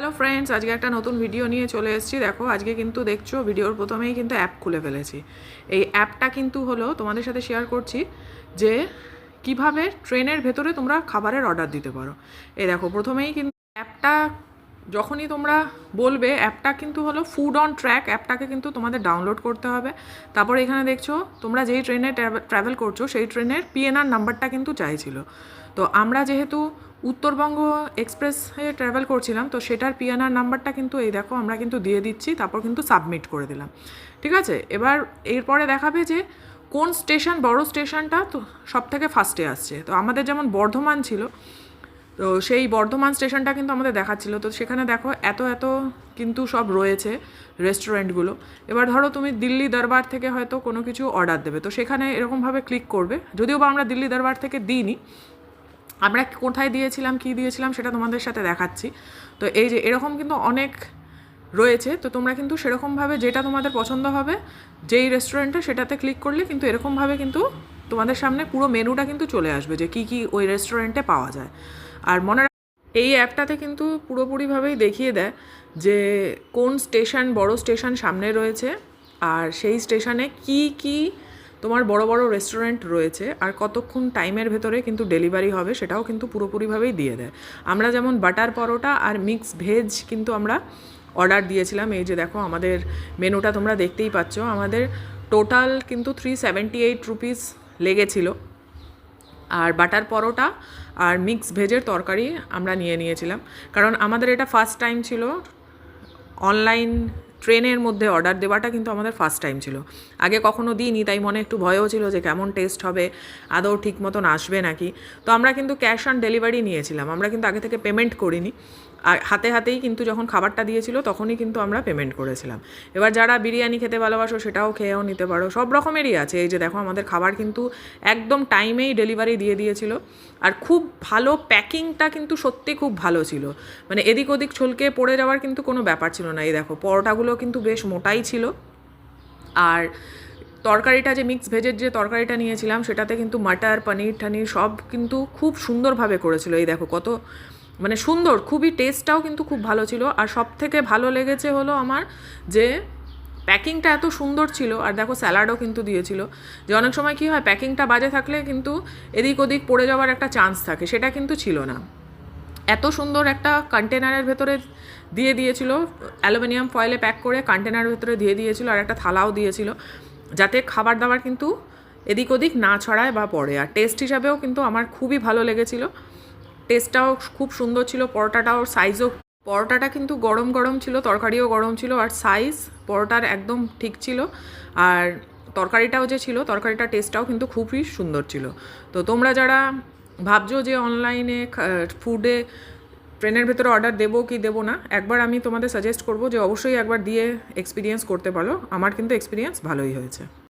Hello friends আজকে একটা নতুন ভিডিও নিয়ে চলে এসেছি। দেখো, আজকে কিন্তু দেখছ ভিডিওর প্রথমেই কিন্তু অ্যাপ খুলে ফেলেছি। এই অ্যাপটা কিন্তু হলো তোমাদের সাথে শেয়ার করছি যে কীভাবে ট্রেনের ভেতরে তোমরা খাবারের অর্ডার দিতে পারো। এই দেখো, প্রথমেই কিন্তু অ্যাপটা যখনই তোমরা বলবে, অ্যাপটা কিন্তু হলো ফুড অন ট্র্যাক অ্যাপটাকে কিন্তু তোমাদের ডাউনলোড করতে হবে। তারপর এখানে দেখছ, তোমরা যেই ট্রেনে ট্রাভেল করছ, সেই ট্রেনের পিএনআর নাম্বারটা কিন্তু চাইছিল। তো আমরা যেহেতু উত্তরবঙ্গ এক্সপ্রেসে ট্রাভেল করছিলাম, তো সেটার পিএনআর নাম্বারটা কিন্তু এই দেখো, আমরা কিন্তু দিয়ে দিচ্ছি, তারপর কিন্তু সাবমিট করে দিলাম। ঠিক আছে? এবার এরপরে দেখাবে যে কোন স্টেশন বড় স্টেশনটা তো সব থেকে ফার্স্টে আসছে। তো আমাদের যেমন বর্ধমান ছিল তো সেই বর্ধমান স্টেশনটা কিন্তু আমাদের দেখাচ্ছিল। তো সেখানে দেখো এত এত কিন্তু সব রয়েছে রেস্টুরেন্টগুলো এবার ধরো তুমি দিল্লি দরবার থেকে হয়তো কোনো কিছু অর্ডার দেবে। তো সেখানে এরকমভাবে ক্লিক করবে। যদিও বা আমরা দিল্লি দরবার থেকে দিইনি, আমরা কোথায় দিয়েছিলাম, কী দিয়েছিলাম সেটা তোমাদের সাথে দেখাচ্ছি। তো এই যে এরকম কিন্তু অনেক রয়েছে। তো তোমরা কিন্তু সেরকমভাবে যেটা তোমাদের পছন্দ হবে, যেই রেস্টুরেন্টে সেটাতে ক্লিক করলে কিন্তু এরকমভাবে কিন্তু তোমাদের সামনে পুরো মেনুটা কিন্তু চলে আসবে যে কী কী ওই রেস্টুরেন্টে পাওয়া যায়। আর মনে এই অ্যাপটাতে কিন্তু পুরোপুরিভাবেই দেখিয়ে দেয় যে কোন স্টেশন, বড় স্টেশন সামনে রয়েছে আর সেই স্টেশনে কি কি তোমার বড় বড় রেস্টুরেন্ট রয়েছে আর কতক্ষণ টাইমের ভেতরে কিন্তু ডেলিভারি হবে সেটাও কিন্তু পুরোপুরিভাবেই দিয়ে দেয়। আমরা যেমন বাটার পরোটা আর মিক্স ভেজ কিন্তু আমরা অর্ডার দিয়েছিলাম। এই যে দেখো আমাদের মেনুটা তোমরা দেখতেই পাচ্ছ। আমাদের টোটাল কিন্তু থ্রি সেভেন্টি এইট রুপিস লেগেছিলো। আর বাটার পরোটা আর মিক্স ভেজের তরকারি আমরা নিয়ে নিয়েছিলাম। কারণ আমাদের এটা ফার্স্ট টাইম ছিল। অনলাইন ট্রেনের মধ্যে অর্ডার দেওয়াটা কিন্তু আমাদের ফার্স্ট টাইম ছিল। আগে কখনো দিইনি, তাই মনে একটু ভয়ও ছিল যে কেমন টেস্ট হবে, আদৌ ঠিক মতন আসবে নাকি। তো আমরা কিন্তু ক্যাশ অন ডেলিভারি নিয়েছিলাম। আমরা কিন্তু আগে থেকে পেমেন্ট করিনি। আর হাতে হাতেই কিন্তু যখন খাবারটা দিয়েছিল, তখনই কিন্তু আমরা পেমেন্ট করেছিলাম। এবার যারা বিরিয়ানি খেতে ভালোবাসো, সেটাও খেয়েও নিতে পারো। সব রকমেরই আছে। এই যে দেখো, আমাদের খাবার কিন্তু একদম টাইমেই ডেলিভারি দিয়ে দিয়েছিল। আর খুব ভালো প্যাকিংটা কিন্তু সত্যি খুব ভালো ছিল। মানে এদিক ওদিক ছলকে পড়ে যাওয়ার কিন্তু কোনো ব্যাপার ছিল না। এই দেখো, পরোটাগুলো কিন্তু বেশ মোটাই ছিল। আর তরকারিটা যে মিক্স ভেজের যে তরকারিটা নিয়েছিলাম, সেটাতে কিন্তু মাটার, পনির টানির সব কিন্তু খুব সুন্দরভাবে করেছিল। এই দেখো, কত মানে সুন্দর, খুবই টেস্টটাও কিন্তু খুব ভালো ছিল। আর সব থেকে ভালো লেগেছে হলো আমার যে প্যাকিংটা এত সুন্দর ছিল, আর দেখো স্যালাডও কিন্তু দিয়েছিল। যে অনেক সময় কী হয়, প্যাকিংটা বাজে থাকলে কিন্তু এদিক ওদিক পড়ে যাওয়ার একটা চান্স থাকে, সেটা কিন্তু ছিল না। এত সুন্দর একটা কন্টেনারের ভেতরে দিয়ে দিয়েছিল, অ্যালুমিনিয়াম ফয়েলে প্যাক করে কন্টেনারের ভেতরে দিয়ে দিয়েছিল, আর একটা থালাও দিয়েছিল, যাতে খাবার দাবার কিন্তু এদিক ওদিক না ছড়ায় বা পড়ে। আর টেস্ট হিসাবেও কিন্তু আমার খুবই ভালো লেগেছিল। টেস্টটাও খুব সুন্দর ছিল, পরোটাটাও সাইজও পরোটাটা কিন্তু গরম গরম ছিল, তরকারিও গরম ছিল, আর সাইজ পরোটার একদম ঠিক ছিল। আর তরকারিটাও যে ছিল তরকারিটার টেস্টটাও কিন্তু খুবই সুন্দর ছিল। তো তোমরা যারা ভাবছ যে অনলাইনে ফুডে ট্রেনের ভেতরে অর্ডার দেবো কি দেবো না, একবার আমি তোমাদের সাজেস্ট করব যে অবশ্যই একবার দিয়ে এক্সপিরিয়েন্স করতে পারো। আমার কিন্তু এক্সপিরিয়েন্স ভালোই হয়েছে।